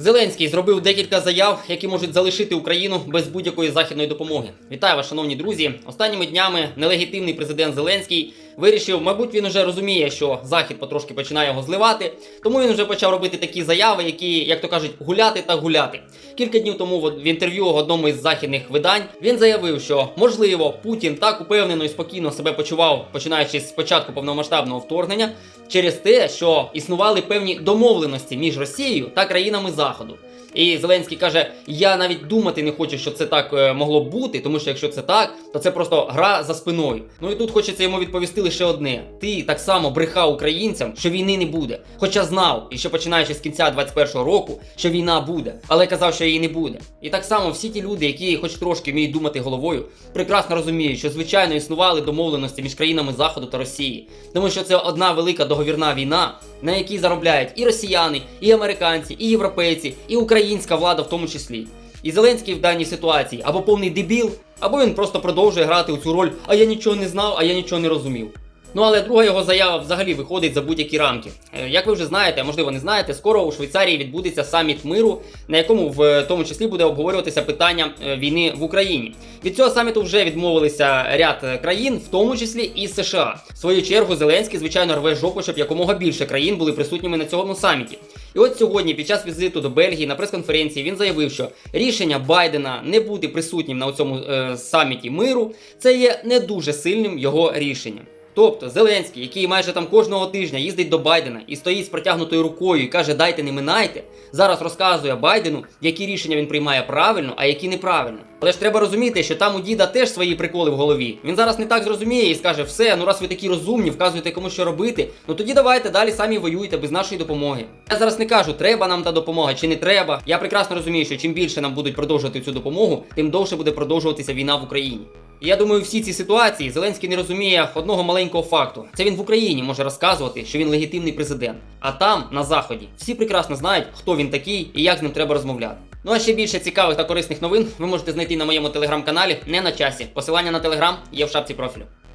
Зеленський зробив декілька заяв, які можуть залишити Україну без будь-якої західної допомоги. Вітаю вас, шановні друзі. Останніми днями нелегітимний президент Зеленський вирішив, мабуть, він вже розуміє, що захід потрошки починає його зливати. Тому він вже почав робити такі заяви, які, як то кажуть, гуляти та гуляти. Кілька днів тому в інтерв'ю в одному із західних видань він заявив, що можливо Путін так упевнено і спокійно себе почував, починаючи з початку повномасштабного вторгнення, через те, що існували певні домовленості між Росією та країнами Заходу. І Зеленський каже: Я навіть думати не хочу, що це так е, могло бути, тому що якщо це так, то це просто гра за спиною. Ну і тут хочеться йому відповісти лише одне: ти так само брехав українцям, що війни не буде. Хоча знав, і ще починаючи з кінця 21-го року, що війна буде, але казав, що її не буде. І так само всі ті люди, які хоч трошки вміють думати головою, прекрасно розуміють, що звичайно існували домовленості між країнами Заходу та Росії, тому що це одна велика договірна війна, на якій заробляють і росіяни, і американці, і європейці, і українська влада в тому числі. І Зеленський в даній ситуації або повний дебіл, або він просто продовжує грати у цю роль, а я нічого не знав, а я нічого не розумів. Ну але друга його заява взагалі виходить за будь-які рамки. Е, Як ви вже знаєте, можливо не знаєте, скоро у Швейцарії відбудеться саміт миру, на якому в тому числі буде обговорюватися питання е, війни в Україні. Від цього саміту вже відмовилися ряд е, країн, в тому числі і США. В свою чергу Зеленський, звичайно, рве жопу, щоб якомога більше країн були присутніми на цьому саміті. І от сьогодні, під час візиту до Бельгії на прес-конференції, він заявив, що рішення Байдена не бути присутнім на цьому е, саміті миру це є не дуже сильним його рішенням. Тобто Зеленський, який майже там кожного тижня їздить до Байдена і стоїть з протягнутою рукою і каже, дайте не минайте, зараз розказує Байдену, які рішення він приймає правильно, а які неправильно. Але ж треба розуміти, що там у діда теж свої приколи в голові. Він зараз не так зрозуміє і скаже, все, ну раз ви такі розумні, вказуєте кому що робити, ну тоді давайте далі самі воюйте без нашої допомоги. Я зараз не кажу, треба нам та допомога чи не треба. Я прекрасно розумію, що чим більше нам будуть продовжувати цю допомогу, тим довше буде продовжуватися війна в Україні. Я думаю, всі ці ситуації Зеленський не розуміє одного маленького факту. Це він в Україні може розказувати, що він легітимний президент. А там, на заході, всі прекрасно знають, хто він такий і як з ним треба розмовляти. Ну а ще більше цікавих та корисних новин ви можете знайти на моєму телеграм-каналі не на часі. Посилання на телеграм є в шапці профілю.